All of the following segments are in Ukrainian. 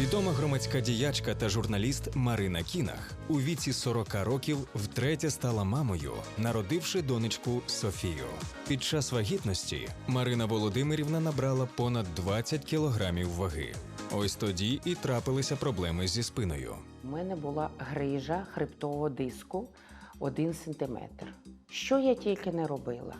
Відома громадська діячка та журналіст Марина Кінах у віці 40 років втретє стала мамою, народивши донечку Софію. Під час вагітності Марина Володимирівна набрала понад 20 кілограмів ваги. Ось тоді і трапилися проблеми зі спиною. У мене була грижа хребтового диску 1 сантиметр. Що я тільки не робила.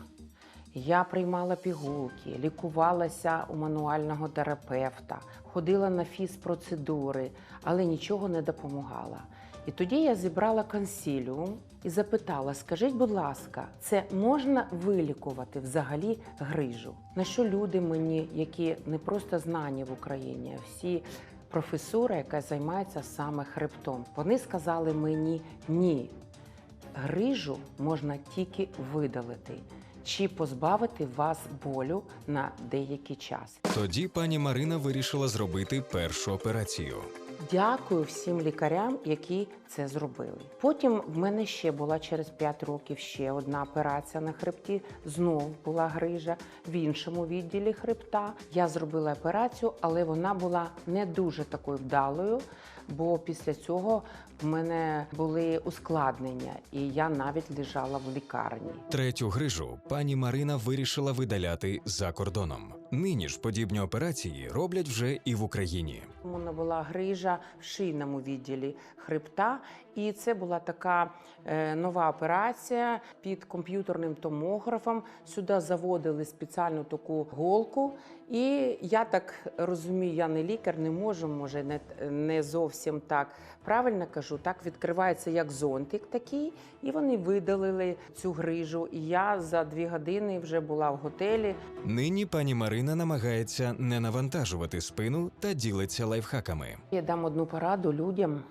Я приймала пігулки, лікувалася у мануального терапевта, ходила на фізпроцедури, але нічого не допомагало. І тоді я зібрала консіліум і запитала: скажіть, будь ласка, це можна вилікувати взагалі грижу? На що люди мені, які не просто знані в Україні, а всі професура, яка займається саме хребтом, вони сказали мені ні. Грижу можна тільки видалити чи позбавити вас болю на деякий час. Тоді пані Марина вирішила зробити першу операцію. Дякую всім лікарям, які це зробили. Потім в мене ще була через 5 років ще одна операція на хребті. Знов була грижа в іншому відділі хребта. Я зробила операцію, але вона була не дуже такою вдалою, бо після цього в мене були ускладнення, і я навіть лежала в лікарні. Третю грижу пані Марина вирішила видаляти за кордоном. Нині ж подібні операції роблять вже і в Україні. У мене була грижа в шийному відділі хребта, і це була така е, нова операція під комп'ютерним томографом. Сюди заводили спеціальну таку голку. І я так розумію, я не лікар, не можу, може, не, не зовсім так правильно кажу. Так відкривається як зонтик такий, і вони видалили цю грижу. І я за дві години вже була в готелі. Нині пані Марина намагається не навантажувати спину та ділиться лайфхаками. Я дам одну пораду людям,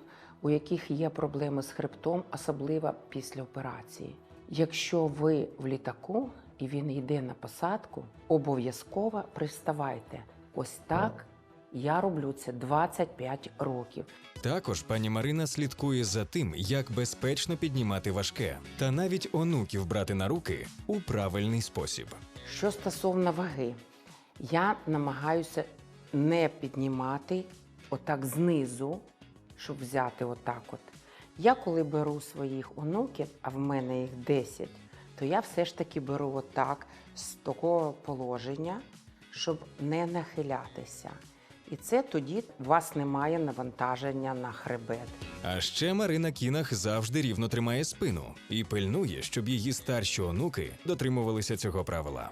у яких є проблеми з хребтом, особливо після операції. Якщо ви в літаку і він йде на посадку, обов'язково приставайте. Ось так я роблю це 25 років. Також пані Марина слідкує за тим, як безпечно піднімати важке, та навіть онуків брати на руки у правильний спосіб. Що стосовно ваги, я намагаюся не піднімати отак знизу, щоб взяти отак от. Я коли беру своїх онуків, а в мене їх 10, то я все ж таки беру отак з такого положення, щоб не нахилятися. І це тоді у вас немає навантаження на хребет. А ще Марина Кінах завжди рівно тримає спину і пильнує, щоб її старші онуки дотримувалися цього правила.